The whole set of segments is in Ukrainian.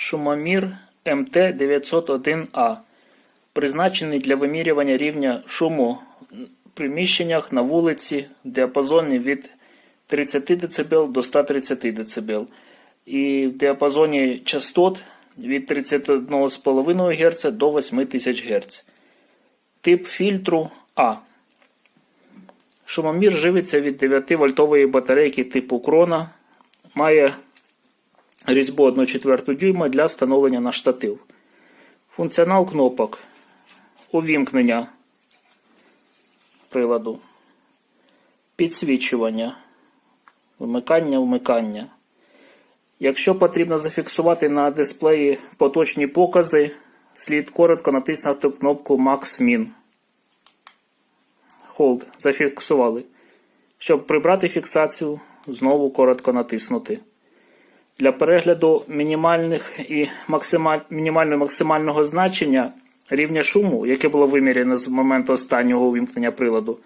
Шумомір МТ-901А, призначений для вимірювання рівня шуму в приміщеннях на вулиці в діапазоні від 30 дБ до 130 дБ і в діапазоні частот від 31,5 Гц до 8000 Гц. Тип фільтру А. Шумомір живиться від 9-вольтової батарейки типу крона, має різьбу 1,4 дюйма для встановлення на штатив. Функціонал кнопок. Увімкнення приладу. Підсвічування. Вмикання, вмикання. Якщо потрібно зафіксувати на дисплеї поточні покази, слід коротко натиснути кнопку Max-Min. Hold. Зафіксували. Щоб прибрати фіксацію, знову коротко натиснути. Для перегляду мінімальних і максималь... мінімально максимального значення рівня шуму, яке було виміряне з моменту останнього увімкнення приладу,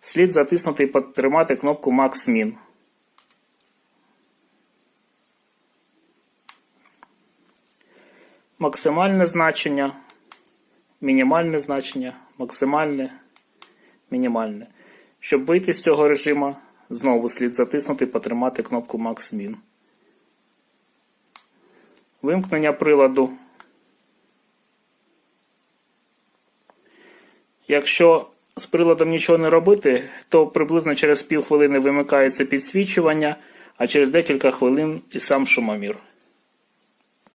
слід затиснути і потримати кнопку Max Min. Максимальне значення, мінімальне значення, максимальне, мінімальне. Щоб вийти з цього режиму, знову слід затиснути і потримати кнопку Max Min. Вимкнення приладу. Якщо з приладом нічого не робити, то приблизно через півхвилини вимикається підсвічування, а через декілька хвилин і сам шумомір.